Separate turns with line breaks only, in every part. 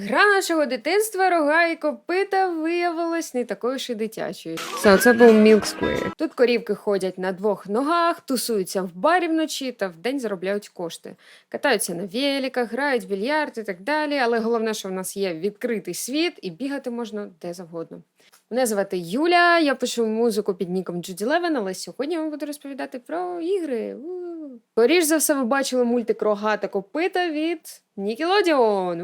Гра нашого дитинства рога і копита виявилась не такою ж і дитячою. Це це був Milk Square. Тут корівки ходять на двох ногах, тусуються в барі вночі та вдень заробляють кошти. Катаються на великах, грають в більярд і так далі. Але головне, що в нас є відкритий світ і бігати можна де завгодно. Мене звати Юля, я пишу музику під ніком Judy Левен, але сьогодні вам буду розповідати про ігри. Скоріш за все, ви бачили мультик Рога та копита від. Nickelodeon.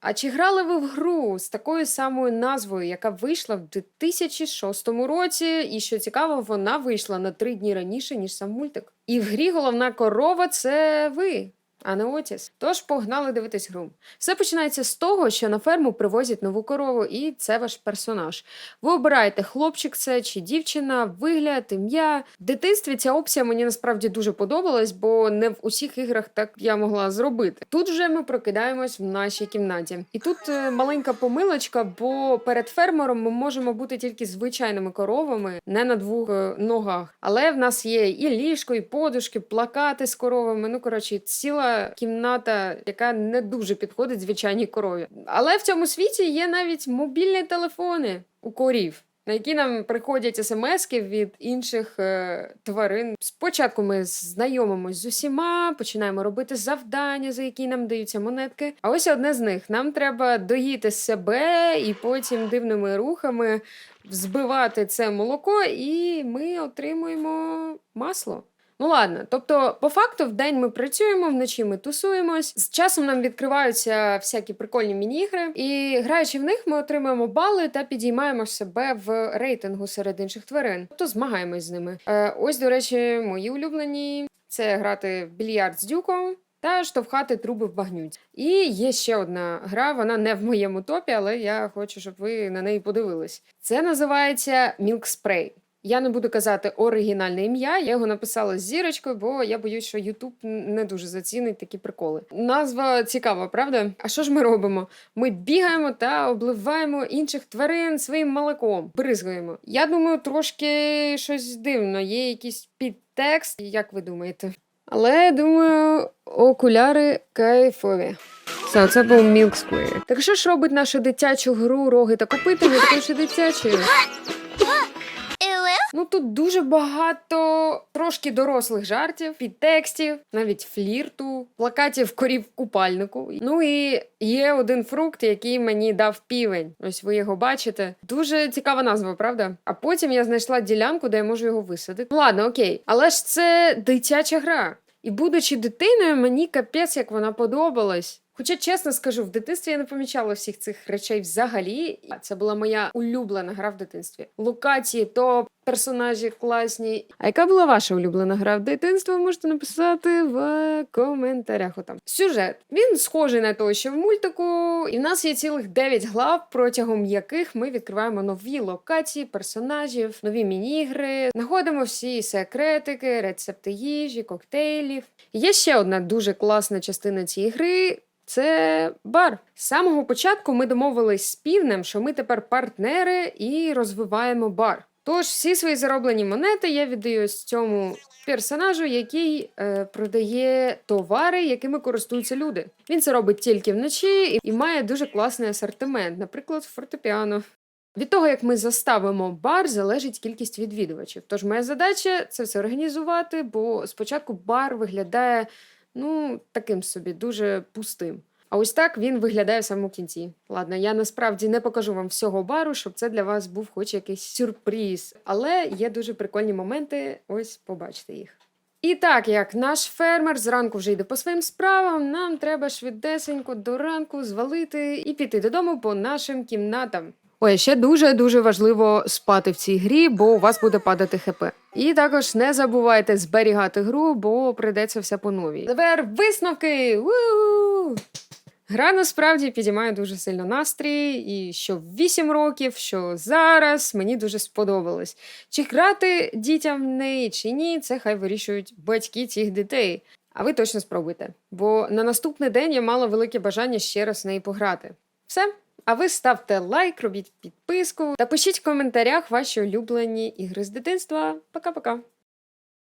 А чи грали ви в гру з такою самою назвою, яка вийшла в 2006 році? І що цікаво, вона вийшла на три дні раніше, ніж сам мультик. І в грі головна корова це ви. А не Отіс. Тож погнали дивитись гру. Все починається з того, що на ферму привозять нову корову, і це ваш персонаж. Ви обираєте, хлопчик це чи дівчина, вигляд, ім'я. В дитинстві ця опція мені насправді дуже подобалась, бо не в усіх іграх так я могла зробити. Тут вже ми прокидаємось в нашій кімнаті. І тут е, маленька помилочка, бо перед фермером ми можемо бути тільки звичайними коровами, не на двох е, ногах. Але в нас є і ліжко, і подушки, плакати з коровами. Ну коротше, ціла кімната, яка не дуже підходить звичайній корові. Але в цьому світі є навіть мобільні телефони у корів. На які нам приходять смски від інших е, тварин. Спочатку ми знайомимось з усіма, починаємо робити завдання, за які нам даються монетки. А ось одне з них: нам треба доїти себе і потім дивними рухами взбивати це молоко, і ми отримуємо масло. Ну ладно, тобто, по факту, в день ми працюємо, вночі ми тусуємось. З часом нам відкриваються всякі прикольні міні-ігри, і граючи в них, ми отримуємо бали та підіймаємо себе в рейтингу серед інших тварин. Тобто змагаємось з ними. Е, ось, до речі, мої улюблені це грати в більярд з дюком. Та штовхати труби в багнюці. І є ще одна гра, вона не в моєму топі, але я хочу, щоб ви на неї подивились. Це називається Milk Spray. Я не буду казати оригінальне ім'я, я його написала з зірочкою, бо я боюсь, що Ютуб не дуже зацінить такі приколи. Назва цікава, правда? А що ж ми робимо? Ми бігаємо та обливаємо інших тварин своїм молоком, бризгаємо. Я думаю, трошки щось дивно. Є якийсь підтекст, як ви думаєте? Але думаю, окуляри кайфові. Все, це був Milk Square. Так що ж робить нашу дитячу гру роги та копити не такою ж і дитячою? Ну тут дуже багато трошки дорослих жартів, підтекстів, навіть флірту, плакатів корів купальнику. Ну і є один фрукт, який мені дав півень. Ось ви його бачите. Дуже цікава назва, правда? А потім я знайшла ділянку, де я можу його висадити. Ну, ладно, окей, але ж це дитяча гра. І будучи дитиною, мені капець, як вона подобалась. Хоча, чесно скажу, в дитинстві я не помічала всіх цих речей взагалі. Це була моя улюблена гра в дитинстві. Локації, топ, персонажі класні. А яка була ваша улюблена гра в дитинстві? Ви можете написати в коментарях. Отам. Сюжет. Він схожий на той, що в мультику. І в нас є цілих 9 глав, протягом яких ми відкриваємо нові локації, персонажів, нові міні-ігри, знаходимо всі секретики, рецепти їжі, коктейлів. Є ще одна дуже класна частина цієї гри. Це бар. З самого початку ми домовились з півнем, що ми тепер партнери і розвиваємо бар. Тож всі свої зароблені монети я віддаю ось цьому персонажу, який е, продає товари, якими користуються люди. Він це робить тільки вночі і, і має дуже класний асортимент, наприклад, фортепіано. Від того, як ми заставимо бар, залежить кількість відвідувачів. Тож моя задача це все організувати, бо спочатку бар виглядає ну, таким собі, дуже пустим. А ось так він виглядає в самому кінці. Ладно, я насправді не покажу вам всього бару, щоб це для вас був хоч якийсь сюрприз. Але є дуже прикольні моменти, ось побачите їх. І так, як наш фермер зранку вже йде по своїм справам, нам треба швидесенько до ранку звалити і піти додому по нашим кімнатам. Ой, ще дуже дуже важливо спати в цій грі, бо у вас буде падати хп. І також не забувайте зберігати гру, бо прийдеться все по новій. Тепер висновки! у Гра насправді підіймає дуже сильно настрій, і що в 8 років, що зараз мені дуже сподобалось. Чи грати дітям в неї, чи ні, це хай вирішують батьки цих дітей. А ви точно спробуйте. Бо на наступний день я мала велике бажання ще раз в неї пограти. Все. А ви ставте лайк, робіть підписку та пишіть в коментарях ваші улюблені ігри з дитинства. Пока-пока!